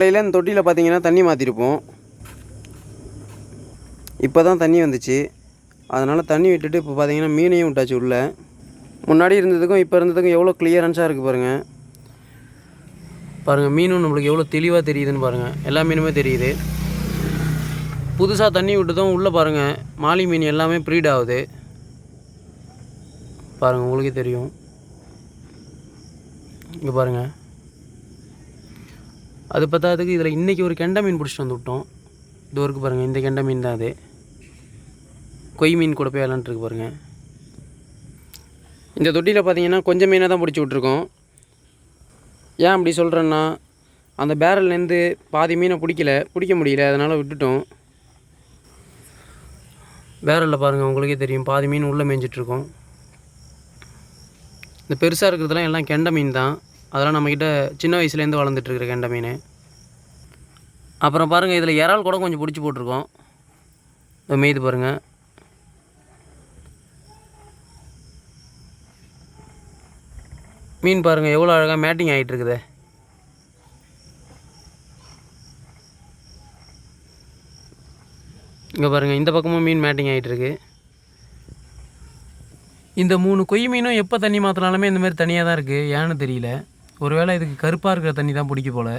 காலையில் இந்த தொட்டியில் பார்த்தீங்கன்னா தண்ணி மாற்றிருப்போம் இப்போ தான் தண்ணி வந்துச்சு. அதனால் தண்ணி விட்டுட்டு இப்போ பார்த்தீங்கன்னா மீனையும் விட்டாச்சு உள்ளே. முன்னாடி இருந்ததுக்கும் இப்போ இருந்ததுக்கும் எவ்வளோ கிளியரன்ஸாக இருக்குது பாருங்கள் பாருங்கள் மீனும் நம்மளுக்கு எவ்வளோ தெளிவாக தெரியுதுன்னு பாருங்கள் எல்லா மீனுமே தெரியுது. புதுசாக தண்ணி விட்டதும் உள்ளே பாருங்கள் மாலி மீன் எல்லாமே ப்ரீட் ஆகுது. பாருங்கள் உங்களுக்கே தெரியும். இங்கே பாருங்கள் அது பத்தாததுக்கு இதில் இன்றைக்கி ஒரு கெண்டை மீன் பிடிச்சிட்டு வந்து விட்டோம். இது இருக்குது பாருங்கள் இந்த கெண்டை மீன் தான் அது. கொய் மீன் கூட போய் விளாண்டுருக்கு பாருங்கள் இந்த தொட்டியில் பார்த்தீங்கன்னா கொஞ்சம் மீனை தான் பிடிச்சி விட்ருக்கோம் ஏன் அப்படி சொல்கிறேன்னா அந்த பேரல்லேருந்து பாதி மீனை பிடிக்கல பிடிக்க முடியல அதனால் விட்டுட்டோம். பேரலில் பாருங்கள் உங்களுக்கே தெரியும் பாதி மீன் உள்ளே மேய்ஞ்சிட்ருக்கோம் இந்த பெருசாக இருக்கிறதுலாம் எல்லாம் கெண்டை மீன் தான். அதெல்லாம் நம்மக்கிட்ட சின்ன வயசுலேருந்து வளர்ந்துட்டுருக்குற கெண்டை மீன். அப்புறம் பாருங்கள் இதில் இறால் கூட கொஞ்சம் பிடிச்சி போட்டிருக்கோம். இந்த மேய்து பாருங்கள் மீன் பாருங்கள் எவ்வளோ அழகாக மேட்டிங் ஆகிட்டுருக்குது இங்கே பாருங்கள் இந்த பக்கமும் மீன் மேட்டிங் ஆகிட்டுருக்கு இந்த மூணு கொய் மீனும் எப்போ தண்ணி மாற்றினாலுமே இந்தமாதிரி தனியாக தான் இருக்குது ஏன்னு தெரியல. ஒருவேளை இதுக்கு கருப்பாக இருக்கிற தண்ணி தான் பிடிக்க போல்.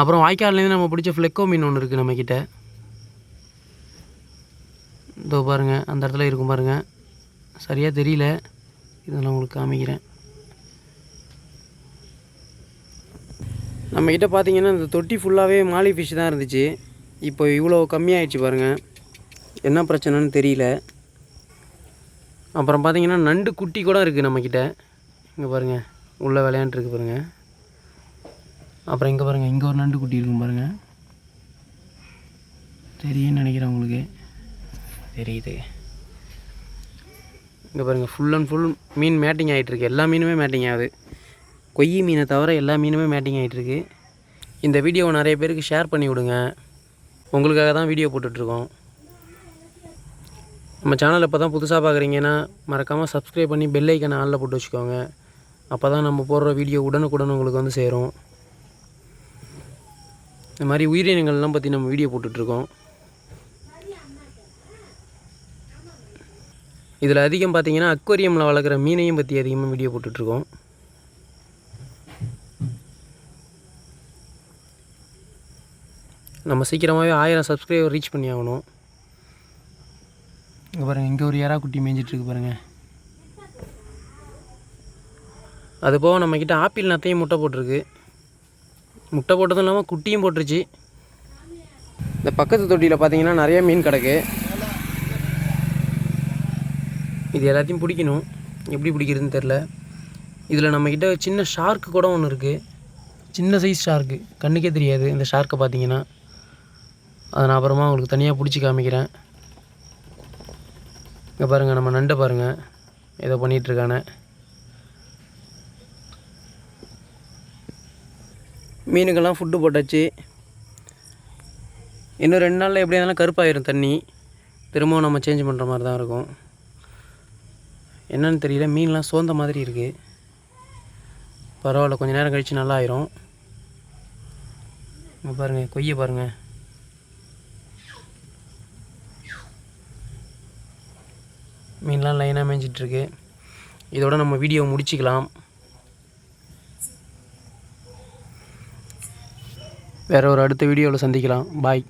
அப்புறம் வாய்க்கால்லேருந்து நம்ம பிடிச்ச ஃப்ளெக்கோ மீன் ஒன்று இருக்குது நம்மக்கிட்ட இதோ பாருங்கள் அந்த இடத்துல இருக்கும் பாருங்கள் சரியாக தெரியல. இதெல்லாம் உங்களுக்கு காமிக்கிறேன். நம்மக்கிட்ட பார்த்தீங்கன்னா இந்த தொட்டி ஃபுல்லாகவே மாலி ஃபிஷ் தான் இருந்துச்சு. இப்போ இவ்வளோ கம்மியாகிடுச்சு பாருங்கள் என்ன பிரச்சனைன்னு தெரியல. அப்புறம் பார்த்தீங்கன்னா நண்டு குட்டி கூட இருக்குது நம்மக்கிட்ட இங்கே பாருங்கள் உள்ளே விளையாண்டுருக்கு பாருங்கள் அப்புறம் இங்கே பாருங்கள் இங்கே ஒரு நண்டு குட்டி இருக்கும் பாருங்கள் தெரியும்னு நினைக்கிறேன் உங்களுக்கு. தெரியுது. இங்கே பாருங்கள் ஃபுல் அண்ட் ஃபுல் மீன் மேட்டிங் ஆகிட்டுருக்கு எல்லா மீனுமே மேட்டிங் ஆகுது. கொய் மீனை தவிர எல்லா மீனுமே மேட்டிங் ஆகிட்டுருக்கு இந்த வீடியோவை நிறைய பேருக்கு ஷேர் பண்ணி விடுங்க. உங்களுக்காக தான் வீடியோ போட்டுட்ருக்கோம். நம்ம சேனல் இப்போ தான் புதுசாக பார்க்குறீங்கன்னா மறக்காமல் சப்ஸ்கிரைப் பண்ணி பெல் ஐக்கனை போட்டு வச்சுக்கோங்க. அப்போ தான் நம்ம போடுற வீடியோ உடனுக்குடன் உங்களுக்கு வந்து சேரும். இந்த மாதிரி உயிரினங்கள்லாம் பற்றி நம்ம வீடியோ போட்டுட்ருக்கோம். இதில் அதிகம் பார்த்தீங்கன்னா அக்வரியமில் வளர்க்குற மீனையும் பற்றி அதிகமாக வீடியோ போட்டுட்ருக்கோம். நம்ம சீக்கிரமாகவே ஆயிரம் சப்ஸ்கிரைபர் ரீச் பண்ணி ஆகணும். இங்கே பாருங்கள் இங்கே ஒரு எறா குட்டி மேய்ஞ்சிட்ருக்கு பாருங்கள் அது போக நம்மக்கிட்ட ஆப்பிள் நத்தையும் முட்டை போட்டிருக்கு. முட்டை போட்டதும் இல்லாமல் குட்டியும் போட்டுருச்சு. இந்த பக்கத்து தொட்டியில் பார்த்தீங்கன்னா நிறைய மீன் கிடக்கு. இது எல்லாத்தையும் பிடிக்கணும். எப்படி பிடிக்கிறதுன்னு தெரில இதில் நம்மக்கிட்ட சின்ன ஷார்க்கு கூட ஒன்று இருக்குது சின்ன சைஸ் ஷார்க்கு கண்ணுக்கே தெரியாது இந்த ஷார்க்கை பார்த்தீங்கன்னா அதை நான் அப்புறமா உங்களுக்கு தனியாக பிடிச்சி காமிக்கிறேன். இங்கே பாருங்கள் நம்ம நண்டை பாருங்கள் ஏதோ பண்ணிகிட்ருக்கானே மீனுக்கெல்லாம் ஃபுட்டு போட்டாச்சு. இன்னும் ரெண்டு நாளில் எப்படி இருந்தாலும் கருப்பாயிரும் தண்ணி. திரும்பவும் நம்ம சேஞ்ச் பண்ணுற மாதிரி தான் இருக்கும். என்னன்னு தெரியல மீன்லாம் சோர்ந்த மாதிரி இருக்குது பரவாயில்ல கொஞ்சம் நேரம் கழித்து நல்லா ஆயிரும் இங்கே பாருங்கள் கொய்ய பாருங்கள் மீன்லாம் லைனாக மேய்ஞ்சிட்ருக்கு இதோட நம்ம வீடியோ முடிச்சிக்கலாம். வேறு ஒரு அடுத்த வீடியோவில் சந்திக்கலாம். பாய்